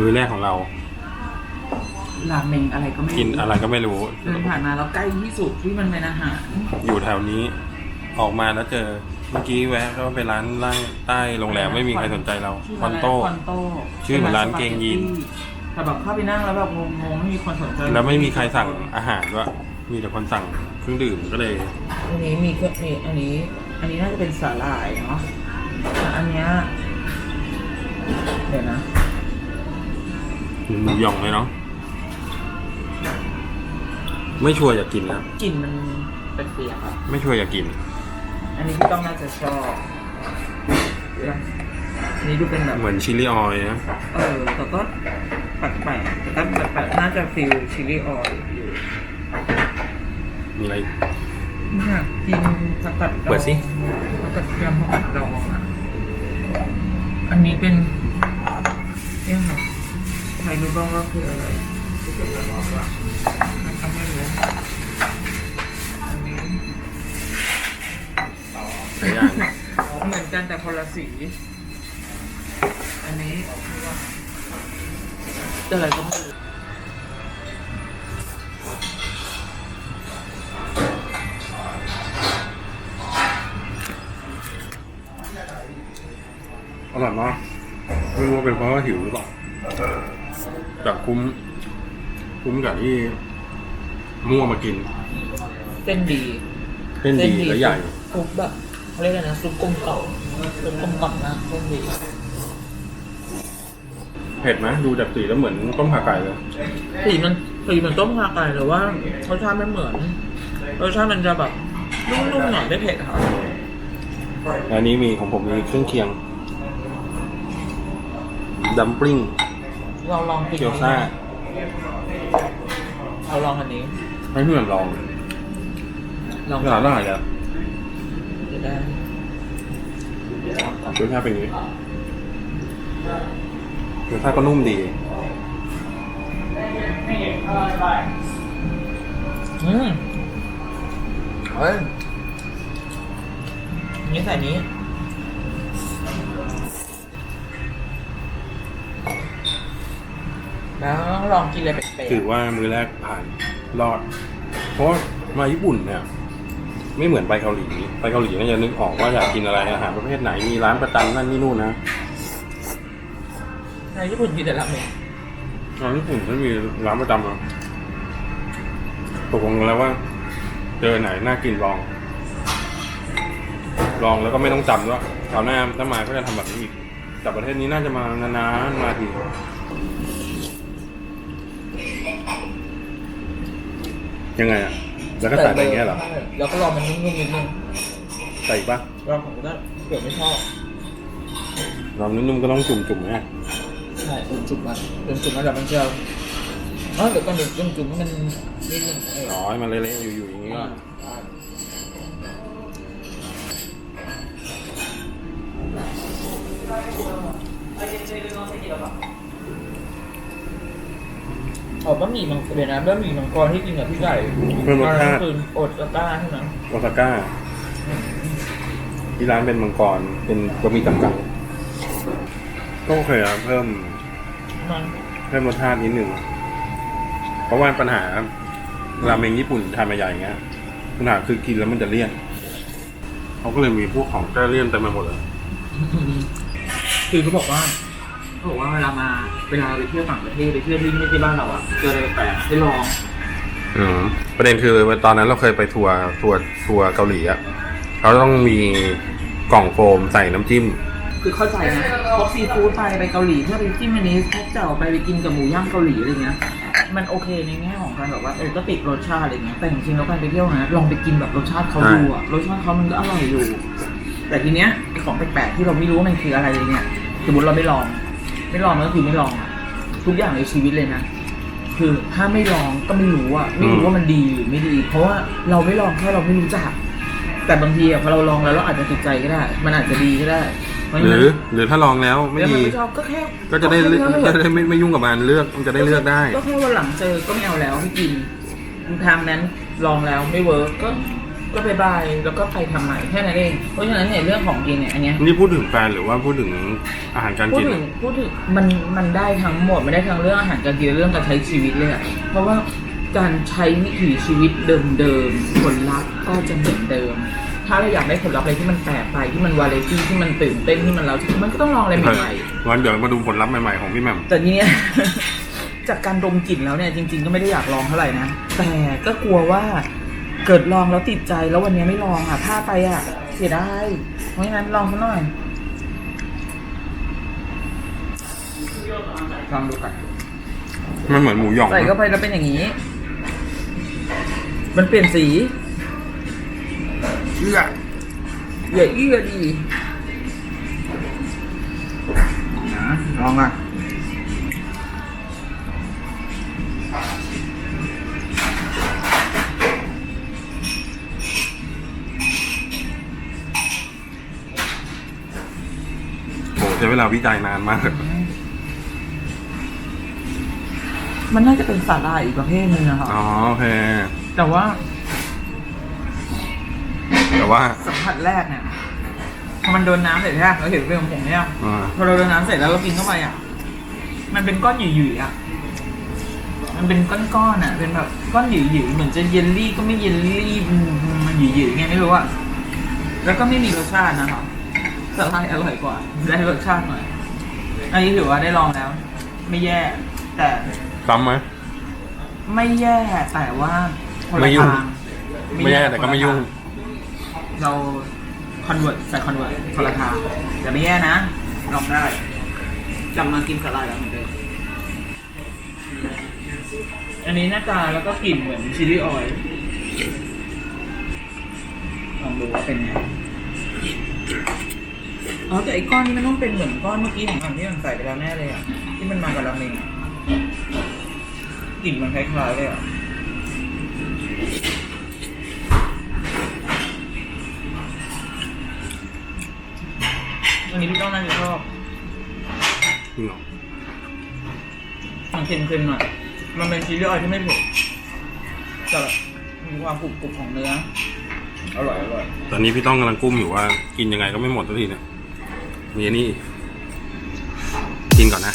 มื้อแรกของเรา ราเมงอะไรก็ไม่รู้กินอะไรก็ไม่รู้ เดินผ่านมาแล้วใกล้ที่สุดที่มันเป็นอาหาร อยู่แถวนี้ออกมาแล้วเจอเมื่อกี้แวะก็ไปร้านล่างใต้โรงแรมไม่มีใครสนใจเราคอนโต้ คอนโต้ชื่อเหมือนร้านเกงยีน แต่แบบเข้าไปนั่งแล้วแบบงงๆไม่มีคนสนใจแล้วไม่มีใครสั่งอาหารด้วยมีแต่คนสั่งเครื่องดื่มก็เลยอันนี้มีเครื่องมีอันนี้ อันนี้น่าจะเป็นสาหร่ายเนาะแต่อันเนี้ยเดี๋ยวนะ หมูหยองเลยเนาะไม่ชัวร์อยากกินนะกลิ่นมันเป็นเปียกๆอะไม่ชัวร์อยากกิน อันนี้พี่ต้องน่าจะชอบเดี๋ยวนะอันนี้ดูเป็นแบบ เหมือนชิลลี่ออยล์นะเออแต่ก็แปลกๆแต่ก็แปลกๆน่าจะฟิลชิลลี่ออยล์อยู่มีอะไรอยากกินผักกัดดองเปิดสิ ผักกัดยำผักกัดดองอะ อันนี้เป็นเนี่ยค่ะ ใครรู้บ้างว่าคืออะไรทำไม่รู้อันนี้หลายอย่างเหมือนกันแต่คนละสี อันนี้อะไรก็ไม่รู้อร่อยมากไม่รู้ว่าเป็นเพราะว่าหิวหรือเปล่า แต่คุ้ม คุ้มกับที่มั่วมากิน เส้นดีเส้นดีและใหญ่ซุปแบบเขาเรียกอะไรนะซุปกลมกล่อมซุปกลมกล่อมนะเส้นดีเผ็ดไหมดูจากสีแล้วเหมือนต้มขาไก่เลยสีมันสีเหมือนต้มขาไก่แต่ว่ารสชาติไม่เหมือนรสชาติมันจะแบบนุ่มๆหน่อยไม่เผ็ดค่ะและอันนี้มีของผมมีเครื่องเคียงดัมปลิ้ง เราลองกินเกี๊ยวซ่าเราลองอันนี้ให้พี่แหม่มลองลองร้านอาหารเนี่ยจะได้รสชาติเป็นอย่างนี้รสชาติก็นุ่มดีอืมเฮ้ยอันนี้ใส่นี้ แล้วลองกินอะไรแปลกถือว่ามือแรกผ่านรอด เพราะว่ามาญี่ปุ่นเนี่ยไม่เหมือนไปเกาหลีไปเกาหลีน่าจะนึกออกว่าอยากกินอะไรอาหารประเภทไหนมีร้านประจำนั่นนี่นู่นนะๆในญี่ปุ่นกินแต่ราเมงร้านญี่ปุ่นไม่มีร้านประจำอะตกลงกันแล้วว่า เจอไหนน่ากินลอง ลองแล้วก็ไม่ต้องจำด้วยคราวหน้าถ้ามาก็จะทำแบบนี้อีกแต่ประเทศนี้น่าจะมานานๆมาที ยังไงอะแล้วก็ใส่ไปอย่างเงี้ยเหรอใช่แล้วก็รอมันนุ่มๆนิดนึงใส่อีกปะลองผมก็เผื่อไม่ชอบเรานุ่มๆก็ต้องจุ่มๆนะใช่จุ่มจุ่มมันจุ่มจุ่มมันแบบมันจะอ๋อเดี๋ยวก่อนเดี๋ยวจุ่มจุ่มให้มันนิดนึงเอออ๋อให้มันเละๆอยู่ๆอย่างนี้ก็อ๋ อบะหมี่มังเดี๋ยวนะบะหมี่มังกรที่กินกับพี่ไก่เพิ่มรสชาติคือโอดสต้าใช่ไหมโอซาก้าที่ร้านเป็นมังกร เป็นบะหมี่กังกังก็โอเคนะเพิ่ม มันเพิ่มรสชาตินิดหนึ่ง เพราะว่าปัญหาราเมงญี่ปุ่นทานมาใหญ่เงี้ยปัญหาคือกินแล้วมันจะเลี่ยนเขาก็เลยมีพวกของแก้เลี่ยนเต็มไปหมดเลย คือเขาบอกว่า เขาบอกว่าเวลามาเวลาไปเที่ยวต่างประเทศไปเที่ยวที่ไม่ใช่บ้านเราอะเจออะไรแปลกๆให้ลองอืมประเด็นคือตอนนั้นเราเคยไปทัวร์ทัวร์ทัวร์เกาหลีอะเขาต้องมีกล่องโฟมใส่น้ำจิ้ม คือเข้าใจนะพวกซีฟู้ดไปไปเกาหลีเพื่อไปจิ้มอันนี้พวกเจ้าไปไปกินกับหมูย่างเกาหลีอะไรเงี้ยมันโอเคในแง่ของการแบบว่าเออก็ติดรสชาติอะไรเงี้ยแต่จริงๆแล้วการไปเที่ยวนะลองไปกินแบบรสชาติเขาดูอะรสชาติเขามันก็อร่อยอยู่ แต่ทีเนี้ยไอของแปลกๆที่เราไม่รู้ว่ามันคืออะไรเลยเนี่ยสมมติเราไม่ลอง ไม่ลองมันก็คือไม่ลองอะทุกอย่างในชีวิตเลยนะ คือถ้าไม่ลองก็ไม่รู้อะไม่รู้ว่ามันดีหรือไม่ดี เพราะว่าเราไม่ลองเพราะเราไม่รู้จัก แต่บางทีอะพอเราลองแล้วเราอาจจะติดใจก็ได้ มันอาจจะดีก็ได้เพราะหฉะรืนั้นอ หรือถ้าลองแล้วไม่แล้วมันดี ไม่ชอบก็แค่ก็จะได้ก็เลืแค่อกเลิกจะได้ไม่ไม่ยุ่งกับมันเลือกมันจะได้เลือกได้ ก็แค่วันหลังเจอก็ไม่เอาแล้วไม่กินทางนั้นลองแล้วไม่เวิร์กก็ ก็บายบายแล้วก็ไปทำใหม่แค่นั้นเอง เพราะฉะนั้นเนี่ยเรื่องของกินเนี่ยอันเนี้ยนี่พูดถึงแฟนหรือว่าพูดถึงอาหารการพูดกินถึงพูดถึงมันมันได้ทั้งหมดไม่ได้ทั้งเรื่องอาหารการกินและเรื่องการใช้ชีวิตเลยอะเพราะว่าการใช้วิถีชีวิตเดิมๆผลลัพธ์ก็จะเหมือนเดิม ถ้าเราอยากได้ผลลัพธ์อะไรที่มันแปลกไปที่มันวาไรตี้ที่มันตื่นเต้นที่มันเรามันก็ต้องลองอะไรใหม่ๆ วันเดี๋ยวมาดูผลลัพธ์ใหม่ๆของพี่แหม่ม แต่ทีเนี้ย จากการดมกลิ่นแล้วเนี่ยจริง ๆ ก็ไม่ได้อยากลองเท่าไหร่นะ แต่ก็กลัวว่า เกิดลองแล้วติดใจแล้ววันนี้ไม่ลองอะพลาดไปอะ เสียดายเพราะฉะนั้นลองสักหน่อยลองดูก่อนมันเหมือนหมูหยองใส่เข้าไปแล้วเป็นอย่างนี้ มันเปลี่ยนสีเอื้ออย่าเอื้อดีนะลองอะ ใช้เวลาวิจัยนานมาก มันน่าจะเป็นสาหร่ายอีกประเภทหนึงอะค่ะอ๋อโอเค แต่ว่าแต่ว่า สัมผัสแรกเนี่ยพอมันโดนน้ำเสร็จใช่ไหมเราเห็นเป็นของผมเนี่ยอ่า พอเราโดนน้ำเสร็จแล้วเรากินเข้าไปอะ มันเป็นก้อนหยุ่ยๆอะ มันเป็นก้อนๆอะ เป็นแบบก้อนหยุ่ยๆเหมือนจะเยลลี่ก็ไม่เยลลี่อืมมันหยุ่ยๆไงไม่รู้อะ แล้วก็ไม่มีรสชาตินะครับ สไลด์อร่อยกว่า ได้รสชาติหน่อย อันนี้ถือว่าได้ลองแล้ว ไม่แย่ แต่ซ้ำไหม ไม่แย่แต่ว่าคนละไม่ยุ่ง ทางไม่แย่แต่ก็ไม่ยุ่ง เราคอนเวิร์ตใส่คอนเวิร์ตคนละทางแต่ไม่แย่นะ ลองได้กลับมากินสลัดแล้วเหมือนเดิมอันนี้หน้าตาแล้วก็กลิ่นเหมือนชิลลี่ออยล์ลองดูว่าเป็นไง อ๋อแต่ไอ้ก้อนนี้มันต้องเป็นเหมือนก้อนเมื่อกี้ของอันที่มันใส่ไปแล้วแน่เลยอะที่มันมากับราเมงอะกลิ่นมันคล้ายๆเลยอะอันนี้พี่ต้องน่าจะชอบจริงเหรอมันเค็มๆหน่อยมันเป็นชีสออยล์ที่ไม่เผ็ดแต่แบบมีความกรุบกรุบของเนื้ออร่อยอร่อย ตอนนี้พี่ต้องกำลังกุ้มอยู่ว่า กินยังไงก็ไม่หมดสักทีเนี่ย มีอันนี่กินก่อนนะ